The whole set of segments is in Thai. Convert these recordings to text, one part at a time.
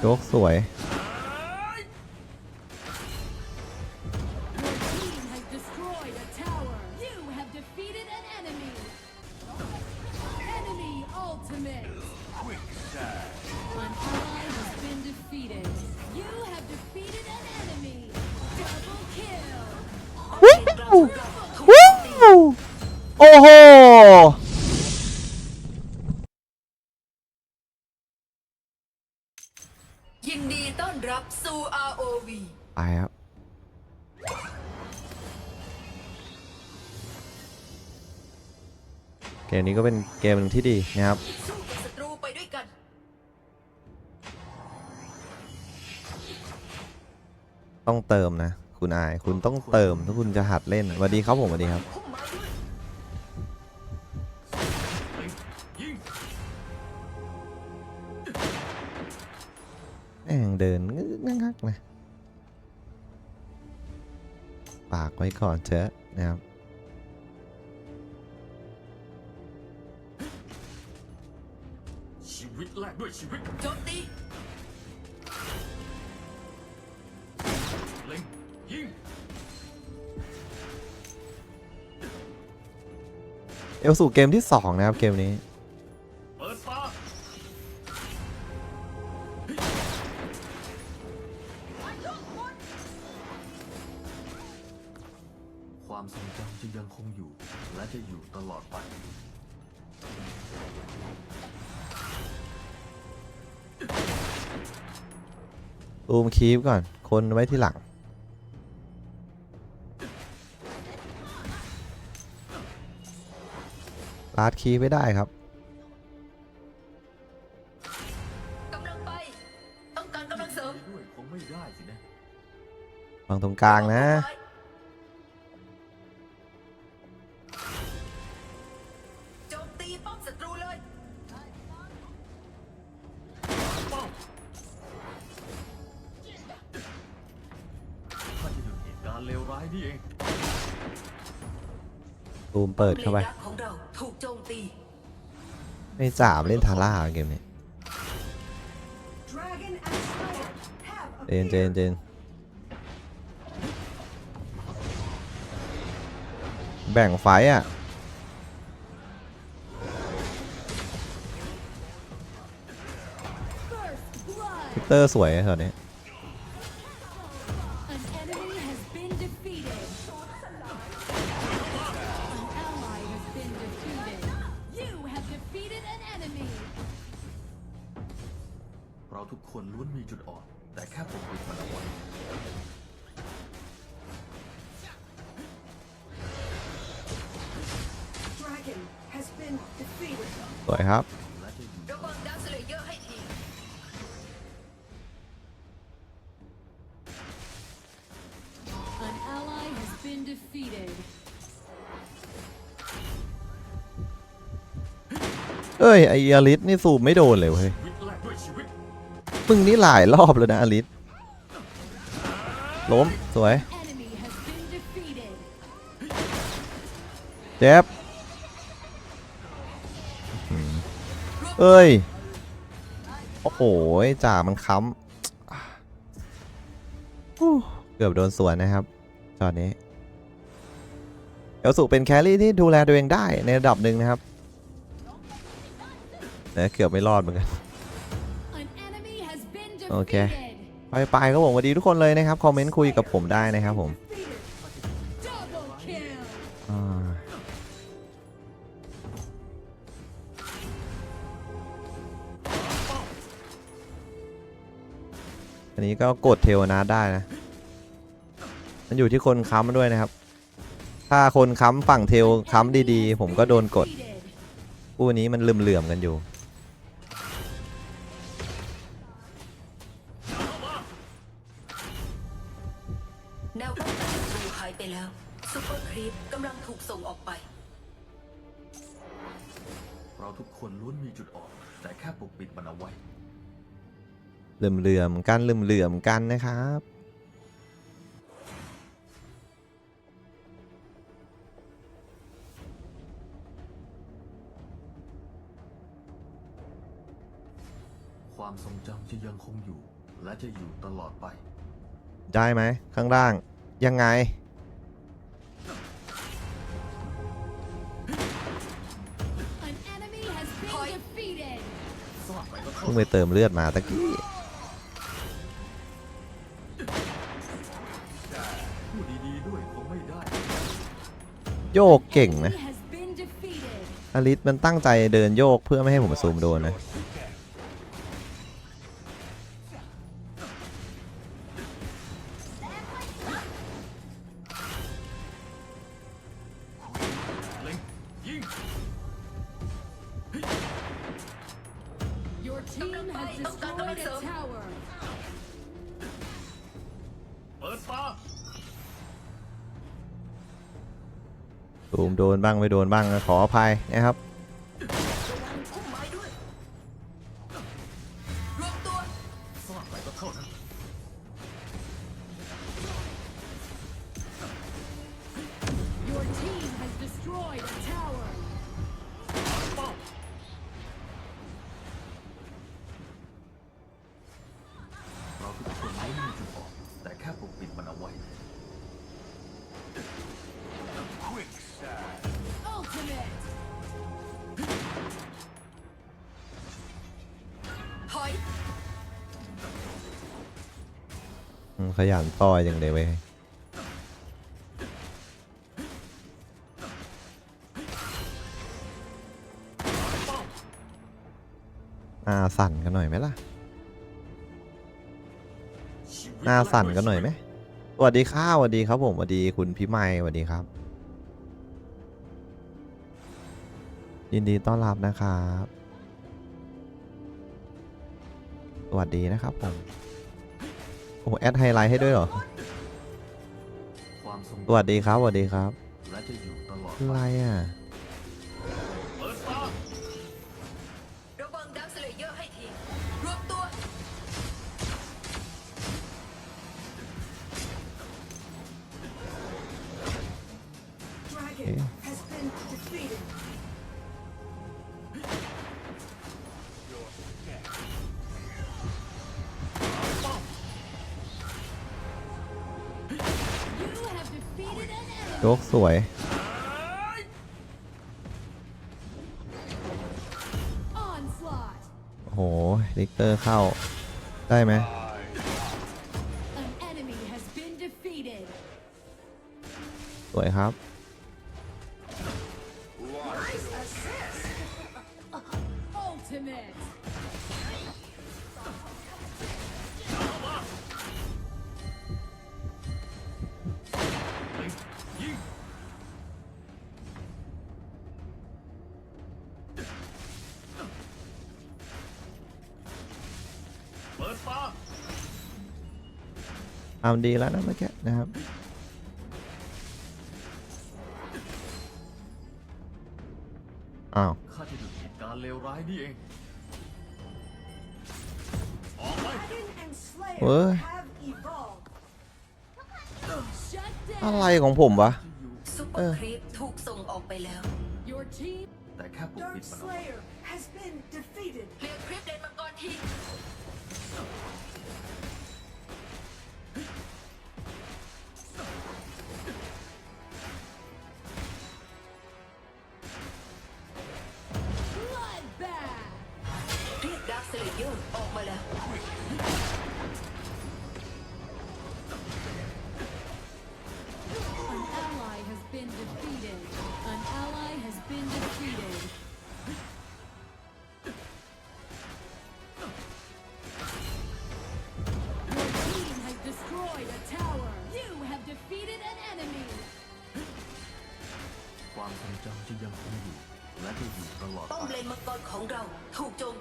โยกสวย ROV ไปครับเกมนี้ก็เป็นเกมหนึ่งที่ดีนะครับสู้กับศัตรูไปด้วยกัน ต้องเติมนะ คุณอายคุณต้องเติมถ้าคุณจะหัดเล่นสวัสดีครับผมสวัสดีครับแม่งเดินงึก งักนะปากไว้ก่อนเถอะนะครับชีวิตแลกด้วยชีวิตโจมตีเล็งยิงเอลสู่เกมที่ 2 นะครับ เกมนี้ ฟก่อน คนไว้ที่หลัง ลาดคีฟไม่ได้ครับ กำลังไป ต้องการกำลังเสริมด้วยคงไม่ได้สินะวางตรงกลางนะโจ ตูมเปิดเข้าไปเลนดักของเราถูกโจมตีไม่จ่าเล่นทาร่าเกมนี้ Dragon and Slayer have เจนเจนเจนแบ่งไฟต์อะ first blood. พิกเตอร์สวยอะตอนนี้ ยอร์ให้ที An ally has been defeated. เอ้ยไออาริสนี่สูบไม่โดนเลยเว้ยชีวิตแลกด้วยชีวิตมึงนี่หลายรอบแล้วนะอาริสล้มสวย Enemy has been defeated. เจ็บ เอ้ย โอ้โหจ่ามันค้ำเกือบโดนสวนนะครับตอนนี้เอลสุเป็นแครี่ที่ดูแลตัวเองได้ในระดับหนึ่งนะครับแต่เกือบไม่รอดเหมือนกัน An enemy has been Okay. defeated. ไปไปครับผมสวัสดีทุกคนเลยนะครับ คอมเมนต์คุยกับผมได้นะครับผม นนี้ก็กดเทวนาได้นะ มันอยู่ที่คนค้ำด้วยนะครับ ถ้าคนค้ำฝั่งเทลค้ำดีๆ ผมก็โดนกดคู่นี้มันเหลื่อมๆกันอยู่ เหลื่อมๆกันเหลื่อมๆกันนะครับ ความทรงจำจะยังคงอยู่ และจะอยู่ตลอดไป ได้ไหมข้างล่าง ยังไง An enemy has been defeated. เพิ่งไปเติมเลือดมาตะกี้ โยกเก่งนะ Enemy has been defeated. อลิสมันตั้งใจเดินโยกเพื่อไม่ให้ผมซูมโดนนะเล็งยิง Your team has destroyed a tower. เปิดฟ้า ซูมโดนบ้างไม่โดนบ้างขออภัยนะครับ ขยันต่อยอย่างเลยวเว้ยหน้าสั่นกันหน่อยไหมล่ะหน้าสั่นกันหน่อยไหมสวัสดีข้าวสวัสดีครับผมสวัสดีคุณพี่ไม้สวัสดีครับ ยินดีต้อนรับนะครับ สวัสดีนะครับผม โอ้แอดไฮไลท์ให้ด้วยเหรอ ความทรงสวัสดีครับสวัสดีครับและจะอยู่ตลอดอะไรอะเปิดฟ้าระวังดักสเลเยอร์ให้ทีรวมตัว Dragon โยกสวย Onslaught. โอ้โหลิกเตอร์เข้า ได้ไหม An enemy has been defeated. สวยครับ ทำดีแล้วนะเมื่อกี้นะครับอ้าวข้าจะหยุดเหตุการณ์เลวร้ายนี่เองออกไป Dragon and Slayer Ủa? have evolved. Shut อะไร down. ของผมวะจะอยู่ซุปเปอเออร์ครีปถูกส่งออกไปแล้ว Your team แต่แค่ปก Dark ปิดมันเอาไว้ Slayer has been defeated. เคลียร์คลิปเลนมังกรที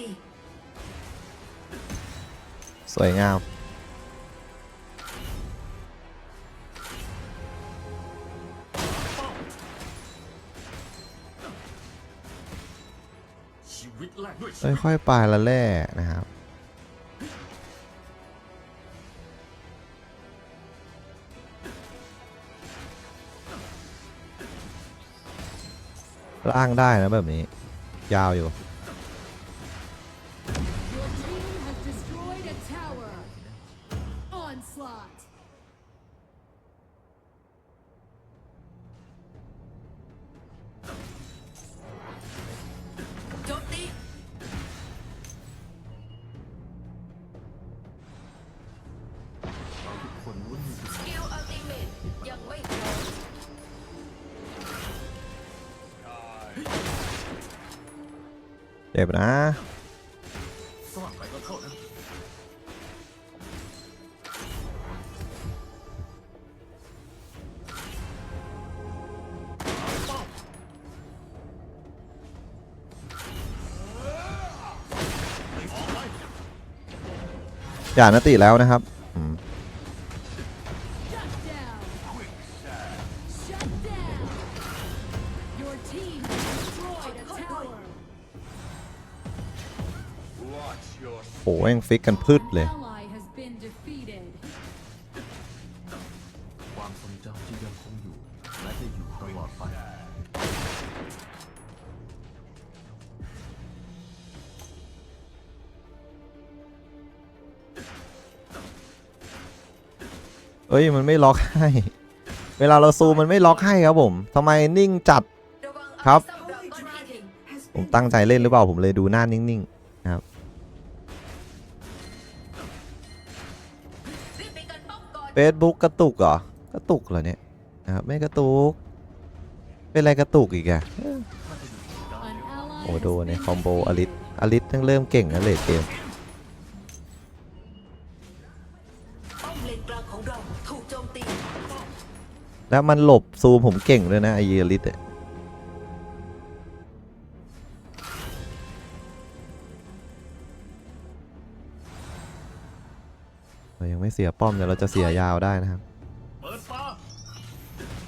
ตีสวยงาม ชีวิตแลกด้วยชีวิตค่อยๆไปละแร่นะครับ ล่างได้นะแบบนี้ ยาวอยู่ จ็บนะสร้างไปก็เท่านาติแล้วนะครับ โอ้เอ็งฟิกกันพืด An เลย ally has been defeated. ความทรงจำจะยังคงอยู่ และจะอยู่ตลอดไป เอ้ย มันไม่ล็อกให้ เวลาเราซูมมันไม่ล็อกให้ครับผมทำไมนิ่งจัดระวังครับสำหรับก้อนหิน Has ผม been ตั้งใจเล่นหรือเปล่าผมเลยดูหน้านิ่งรี Facebook กระตุกเหรอ กระตุกเหรอเนี่ยนะครับไม่กระตุก เป็นอะไรกระตุกอีกอะ An ally โอ้โดน has ใน been คอมโบอลิส defeated. อลิสต้องเริ่มเก่งนะเลดเกมป้อมเลนกลางของเราถูกโจมตีแล้วมันหลบซูมผมเก่งด้วยนะไอเยอลิสอะเรายั เสียป้อมเดี๋ยวเราจะเสียยาวได้นะครับเปิดฟ้า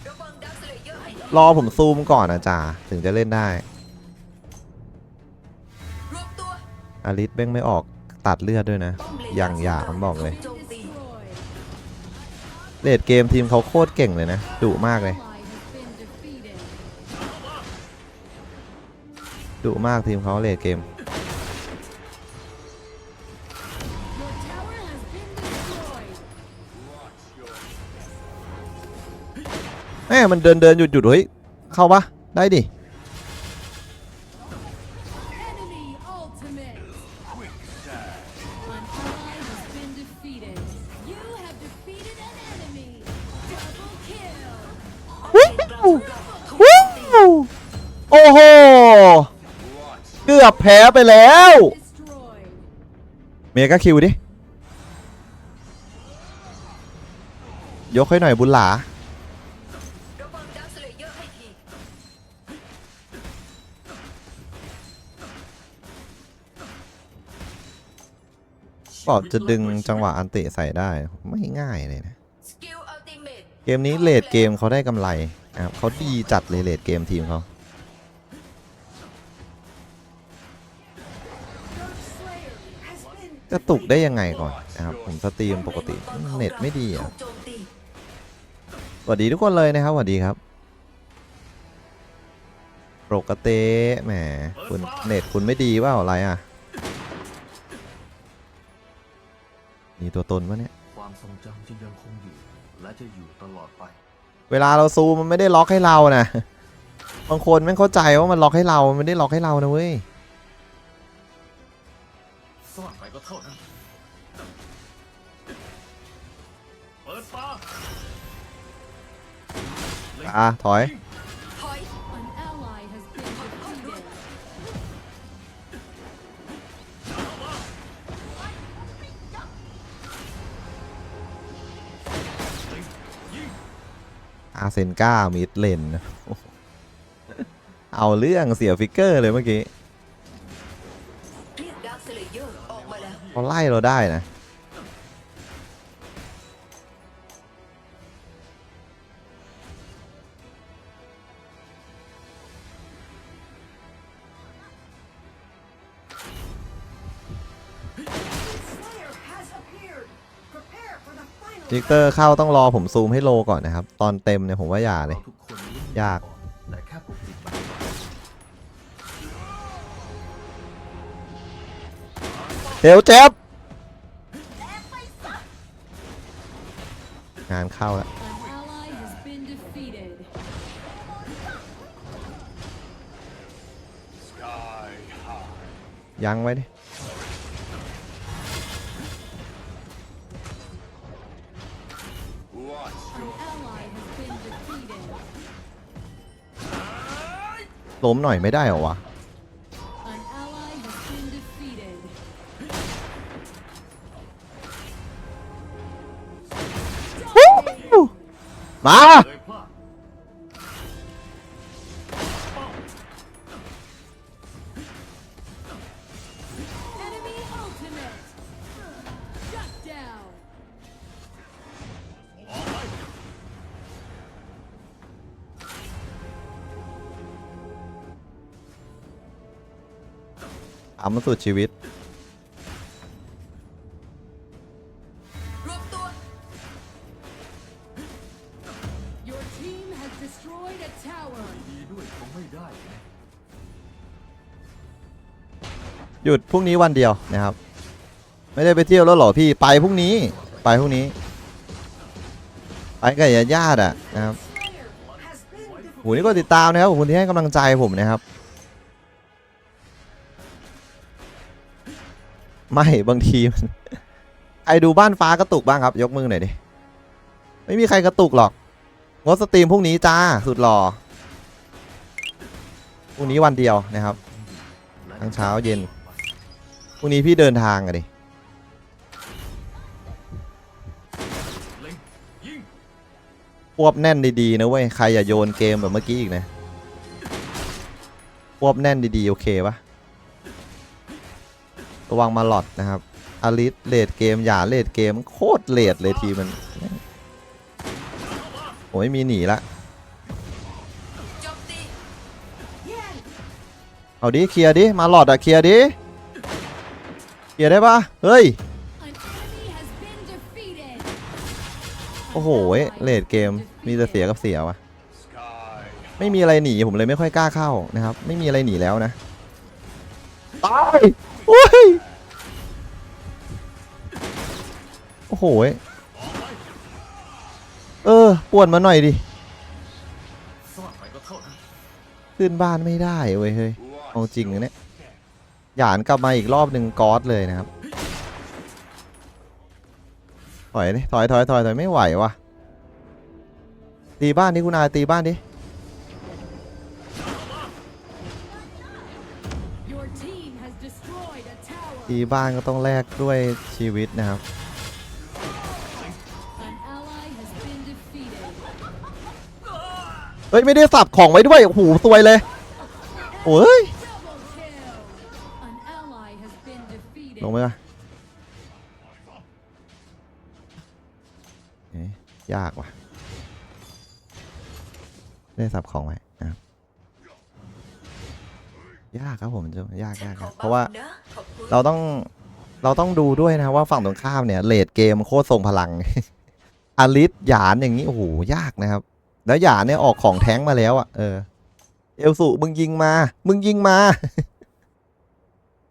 ระวังดักสเลเยอร์ให้ดีรอผมซูมก่อนนะจ่าถึงจะเล่นได้รวมตัวอลิสเบ้งไม่ออกตัดเลือดด้วยนะป้อมเลนอย่างหยาบผมบอกเลยถูโจมตี Destroyed. เลดเกมทีมเขาโคตรเก่งเลยนะดุมากเลย Ally has been defeated. ดุมากทีมเขาเลดเกม ม่มันเดินเดินหยุดหยุดเฮ้ยเข้าปะได้ดิ Enemy ultimate. An ally has been defeated. You have defeated an enemy. Double kill. ป้อมเลนกลางของเราถูกโจมตีโอ้โห เกือบแพ้ไปแล้ว Destroyed. เมกาคิวดิ ยกให้หน่อยบุญหลา ก็จะดึงจังหวะอันเตะใส่ได้ไม่ง่ายเลยนะ เกมนี้เลดเกมเขาได้กำไรนะครับเขาดีจัดเลยเลดเกมทีมเขา Dark Slayer has been กระตุกได้ยังไงก่อนนะครับผมสตรีมปกติเน็ตไม่ดีอะสวัสดีทุกคนเลยนะครับสวัสดีครับปกติแหมคุณเน็ตคุณไม่ดีว่าอะไรอะ มีตัวตนปะเนี่ย ความทรงจำจะยังคงอยู่ และจะอยู่ตลอดไป เวลาเราซูมมันไม่ได้ล็อกให้เรานะ บางคนไม่เข้าใจว่ามันล็อกให้เรา มันไม่ได้ล็อกให้เรานะเว้ยสร้างไปก็เท่านั้น เปิดฟ้าอะถอยถ อาเซนก้ามิดเลน เอาเรื่องเสียฟิกเกอร์เลยเมื่อกี้เรียกดักสเลเยอร์ออกมาแล้วเขาไล่เราได้นะ the final จิกเตอร์เข้าต้องรอผมซูมให้โลก่อนนะครับ ตอนเต็มเนี่ยผมว่าอย่าเลยเราทุกคนลุ้นยากแต่แค่ปกปิดบันเทวเจ็บ งานเข้าแล้ว An ally has been defeated. ยังไว้ดิ ล้มหน่อยไม่ได้หรอวะมา วยคงไม่ได้นะหยุดพรุ่งนี้วันเดียวนะครับ ไม่ได้ไปเที่ยวแล้วเหรอพี่ไปพรุ่งนี้ ไปพรุ่งนี้ ไปกับญาติญาติๆอะนะครับ Slayer has been defeated. โหนี่ก็ติดตามนะครับขอบคุณที่ให้กำลังใจผมนะครับ ไม่บางทีมันใครดูบ้านฟ้ากระตุกบ้างครับ ยกมือหน่อยดิ ไม่มีใครกระตุกหรอก งดสตรีมพรุ่งนี้จ้า สุดหล่อพรุ่งนี้วันเดียวนะครับ ทั้งเช้าเย็นพรุ่งนี้พี่เดินทางอะดิควบแน่นดีๆนะเว้ย ใครอย่าโยนเกมแบบเมื่อกี้อีกนะควบแน่นดีๆ โอเคปะ ระวังมาหลอดนะครับอลิสเลดเกม อย่าเลดเกม โคตรเลดเลยทีมันโอ้ยมีหนีละ เอาดิ เคลียร์ดิ มาหลอดอะเคลียร์ดิ เคลียร์ได้ปะเฮ้ย โอ้โหเลดเกม มีแต่เสียกับเสียวะไม่มีอะไรหนีผมเลยไม่ค่อยกล้าเข้านะครับ ไม่มีอะไรหนีแล้วนะ ตาย อ้ย โอ้โห เออปวนมาหน่อยดิ ขึ้นบ้านไม่ได้เว้ยเฮ้ย เอาจริงนะเนี่ยหยานกลับมาอีกรอบหนึ่งก๊อตเลยนะครับ ถอยดิถอยถอยถอยถอยไม่ไหววะตีบ้านดิคุณอาตีบ้านดิ a tower. ตีบ้านก็ต้องแลกด้วยชีวิตนะครับ เฮ้ย ไม่ได้สับของไว้ด้วยโอ้โหซวยเลยโอ้ยลงไปก่ะยากว่ะ ได้สับของไว้ ยากครับผมจะยากยากขอยากเพราะว่านะขอบคุณเราต้องเราต้องดูด้วยนะว่าฝั่งตรงข้ามเนี่ยเลดเกมโคตรทรงพลังอลิสหยานอย่างนี้โอ้โหยากนะครับ แล้วหยานเนี่ยออกของแท้งมาแล้วอะ่ะเออเอลสุมึงยิงมา มึงยิงมา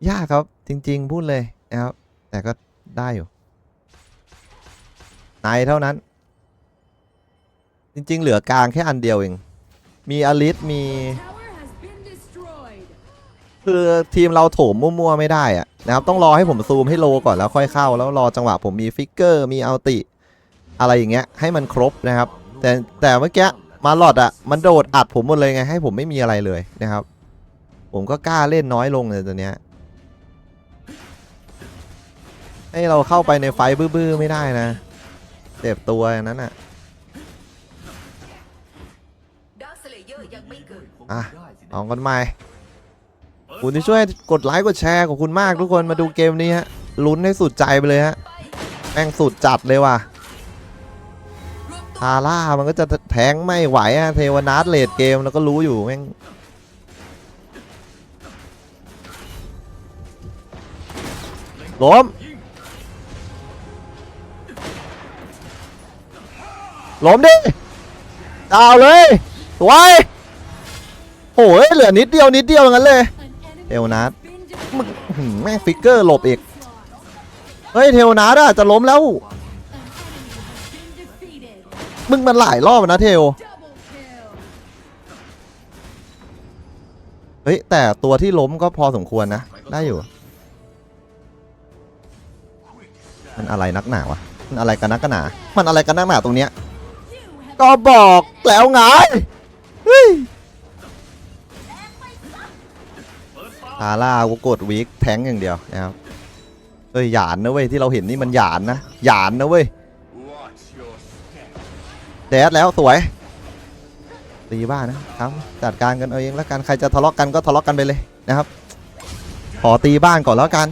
ยากครับ จริง ๆ พูดเลยนะครับแต่ก็ได้อยู่ในเท่านั้น จริง ๆ เหลือกลางแค่อันเดียวเอง มีอลิสมี คือทีมเราโถมมั่วๆไม่ได้อะนะครับต้องรอให้ผมซูมให้โลก่อนแล้วค่อยเข้า แล้วรอจังหวะผมมีฟิกเกอร์มีอัลติ อะไรอย่างเงี้ยให้มันครบนะครับ แต่แต่เมื่อกี้มาหลอดอะมันโดดอัดผมหมดเลยไงให้ผมไม่มีอะไรเลยนะครับ ผมก็กล้าเล่นน้อยลงเลยตัวเนี้ยให้เราเข้าไปในไฟท์บื้อๆไม่ได้นะเจ็บตัวอย่างนั้นอะดาร์คสเลเยอร์ยังไม่เกิดคงอะไม่ได้สินะเอากันใหม่ คุณที่ช่วยกดไลค์กดแชร์ขอบคุณมากทุกคนมาดูเกมนี้ฮะลุ้นให้สุดใจไปเลยฮะแม่งสุดจัดเลยว่ะทาร่ามันก็จะแทงไม่ไหวอะเทวนาทเลดเกมแล้วก็รู้อยู่แม่งล้มล้มดิดาวเลยสวยโอ้ยเหลือนิดเดียวนิดเดียวงั้นเลย เทวนาท has been มึงแม่งฟิกเกอร์หลบอีก เฮ้ยเทวนาทอะจะล้มแล้ว มึงมันหลายรอบนะเทวเฮ้ย แต่ตัวที่ล้มก็พอสมควรนะ ได้อยู่ มันอะไรนักหนาวะ มันอะไรกันนักหนา มันอะไรกันนักหนาตรงเนี้ย ก็บอกแล้วไงเฮ้ย ทาร่ากูกดวิกแทงอย่างเดียวนะครับเอ้ยหยานนะเว้ยที่เราเห็นนี่มันหยานนะหยานนะเว้ยแดดแล้วสวยตีบ้านนะครับจัดการกันเอาเองแล้วกันใครจะทะเลาะกันก็ทะเลาะกันไปเลยนะครับขอตีบ้านก่อนแล้วกัน